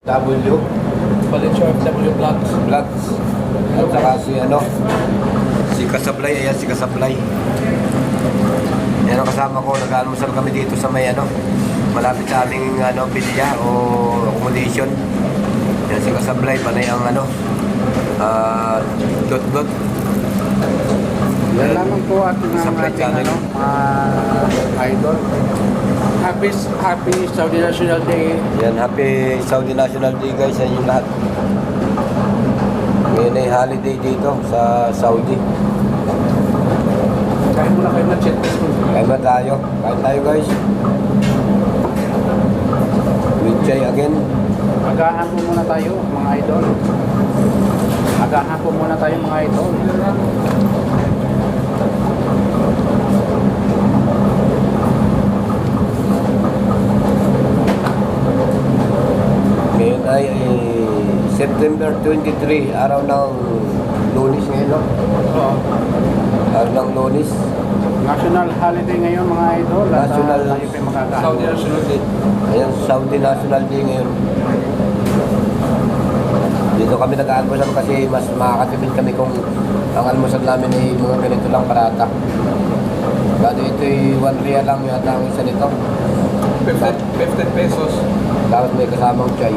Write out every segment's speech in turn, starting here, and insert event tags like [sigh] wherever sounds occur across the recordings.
W, Valencia FW Vlogs. Vlogs, at saka si ano, si Kasablay, ayan si Kasablay. Yan ang kasama ko, nag-almusal kami dito sa may ano, malapit sa aming ano, pilya o accommodation. Yan si Kasablay, panay ang ano, ah, dot-dot. Yan lamang po at ng ating ano, ah, idol. Happy, happy Saudi National Day. Yan, happy Saudi National Day guys sa inyo lahat. Ngayon ay holiday dito sa Saudi. Kain muna kayo ng chat. Kain ba tayo? Kain tayo guys. With chai again. Agahan po muna tayo mga idol. Agahan po muna tayo mga idol. Ngayon ay eh, September 23, araw ng lunis ngayon, no? Oo. Araw ng lunis. National holiday ngayon mga idol. At National- uh, tayo pa magagahan. Saudi National Day. Ayan, Saudi National Day ngayon. Dito kami nag-almusal kasi mas makakatipid kami kung ang almusal namin ay mga ganito lang parata. Bado ito ay 1 real lang yata ang isa nito. 15, 15 pesos. Tapos may kasamang chai.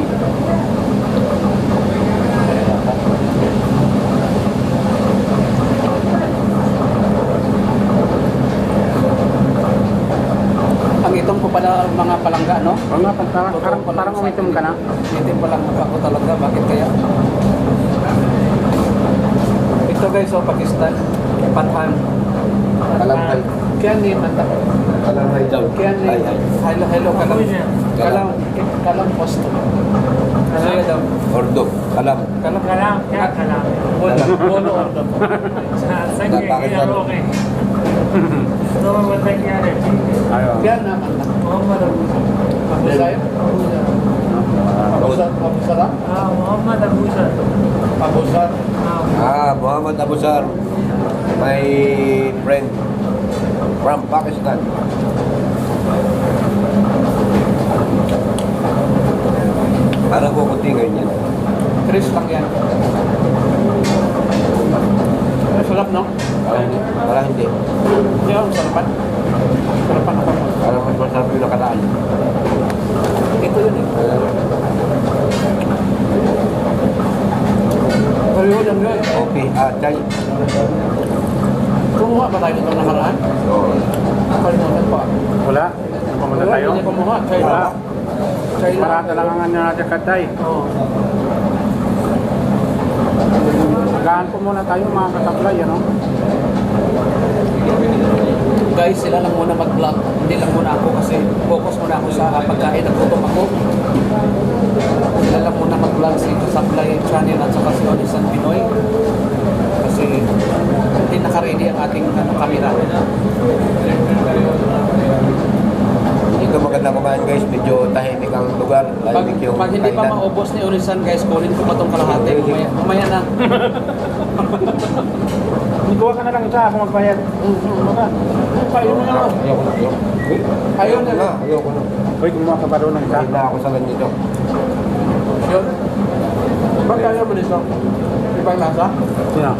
Ang itong po pala mga palangga, no? O nga, parang, parang, umitom ka na. Itim pa lang ako talaga. Bakit kaya? Ito guys, oh, Pakistan. Patan. Kalangkay. Kaya ni Manta. Kalangkay daw. Kaya ni. Hello, hello, kalam. Kalam, kalam posto. Saya daw. Ordo. Kalam. Kalam. Kalam, kaya kalam. Bono, ordo. Sa kaya okay. Ito ang matay kaya rin. Kaya naman lang. Muhammad Abu Abu Sayyid? Abu Sar? Abu Sara? Ah, Muhammad Abu Sar. Abu Sar? Ah, Ah, Muhammad Abusar. My friend from Pakistan. Parang kukuntingan yan. Chris lang yan. Ay, Sarap, no? Parang hindi. Parang hindi. Hindi ako sarapan. Sarapan ako. Parang mas masarap yung nakaraan. Ito yun eh. Pareho lang yun. Okay, ah, chay. Kumuha ba tayo nito nakaraan? Oo. Kalimutan pa. Wala. Pumunta tayo. Hindi kumuha. Wala. Lang. Parata lang ang ano natin katay. Oo. Agahan po muna tayo mga katablay, ano? Guys, sila lang muna mag-vlog. Hindi lang muna ako kasi focus muna ako sa pagkain. Nagutom ako. Sila lang muna mag-vlog si Kasablay channel at saka si Onisan Pinoy. Kasi hindi naka-ready ang ating ano, camera. Dito maganda kumain guys. Medyo tahimik ang lugar. Pag, yung pag hindi pa maubos ni Onisan guys, kunin ko pa itong kalahati. Mamaya, mamaya na. [laughs] Ikuha ka na lang isa ako magbayad. Baka. Kayo na lang. Ayoko na. Ayaw na. na. Ayoko na. Uy, kumuha ka pa doon ng isa. Kahit na ako sa ganito. Yun. Ba't kaya mo nito? Ibang lasa? Sino?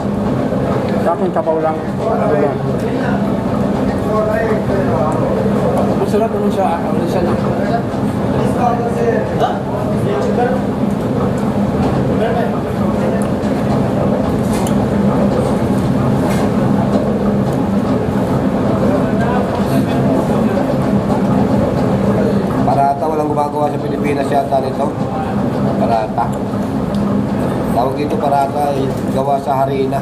Sa akin sabaw lang. Ano lang? Masarap naman siya. Ano siya na? Parata, walang gumagawa sa Pilipinas yata nito. Parata. Tawag dito parata, eh, gawa sa harina.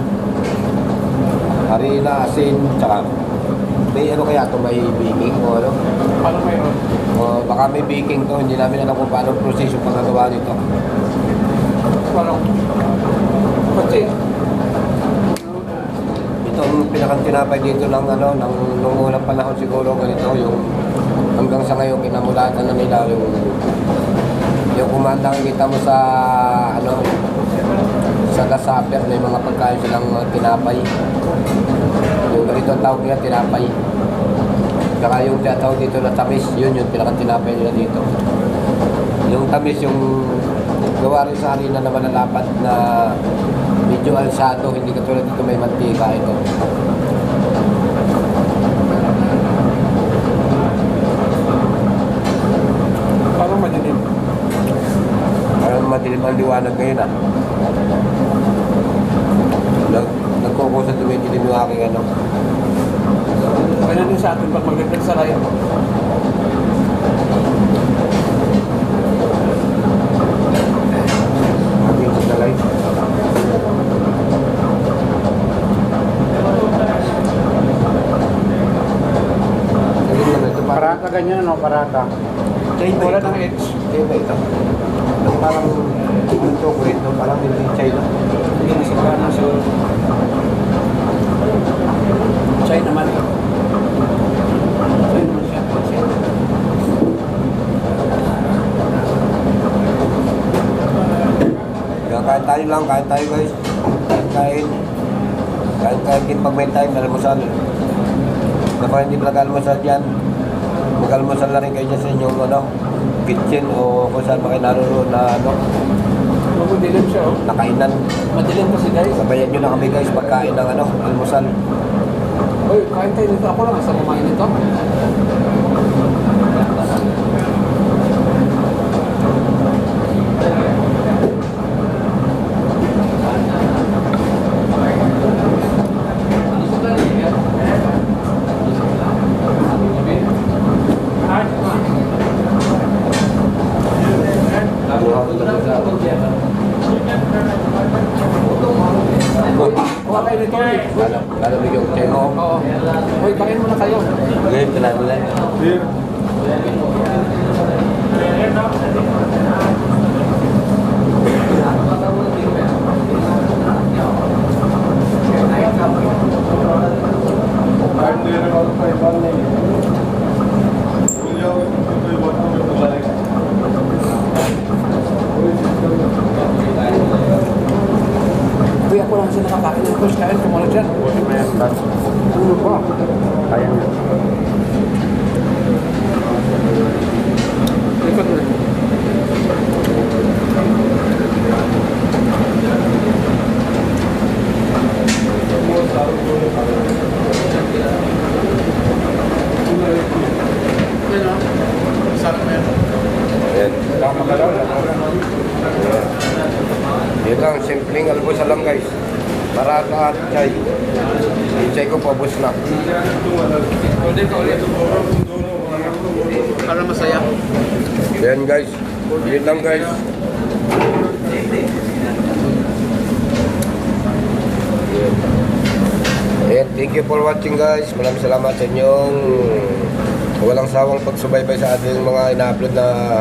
Harina, asin, tsaka may ano kaya to may baking o ano? Paano mayroon? O baka may baking to, hindi namin alam kung paano proseso pagkagawa nito. Parang... Kasi... Ito ang pinakang tinapay dito ng ano, ng nung unang panahon siguro ganito, yung hanggang sa ngayon kinamulatan na nila yung yung kumandang kita mo sa ano sa Lasaper may mga pagkain silang mga tinapay. Yung ganito ang tawag nila tinapay. Saka yung tinatawag dito na tamis yun yung pinakang tinapay nila dito. Yung tamis yung gawa rin sa harina na malalapat na medyo alsado, hindi katulad dito may mantika ito. Parang madilim. Parang madilim ang liwanag ngayon ah. Nag, nagkukusa tumidilim yung aking ano. Kaya din sa atin pag mag-reflect sa parang Parata ganyan, ano? Parata. China Wala ng edge. China ito. Ang parang chocolate, no? parang hindi China. Hindi na gana sa China naman. China. Kaya kain tayo lang, kain tayo guys. Kain kain. Kain kain pag may time, almusal. Kapag hindi pa nag-almusal dyan, mag-almusal na rin kayo dyan sa inyong ano, kitchen o kung saan naroon na ano, Madilim siya oh. nakainan. Madilim kasi guys. Sabayan nyo na kami guys pagkain ng ano, almusal. Uy, kain tayo nito. Ako lang sa kumain nito. Lalamig yung chay mo. Oo. Uy, kain muna kayo. Ngayon, kailangan nila. Uy, ako lang siya nakakain ng push kain. Kumuha dyan. Ayan, tas. Ulo pa. Kaya nga. Likod mo. Ayan. Yun simpleng almusal lang guys. Marata at chay. Yung chay ko paubos na. Para masaya. Ayan guys. Yun lang guys. Ayan, thank you for watching guys. Maraming salamat sa inyong walang sawang pagsubaybay sa ating mga ina-upload na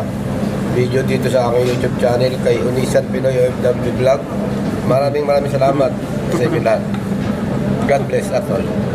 video dito sa aking YouTube channel kay Unisan Pinoy OFW Vlog. Maraming maraming salamat sa inyo lahat. God bless us all.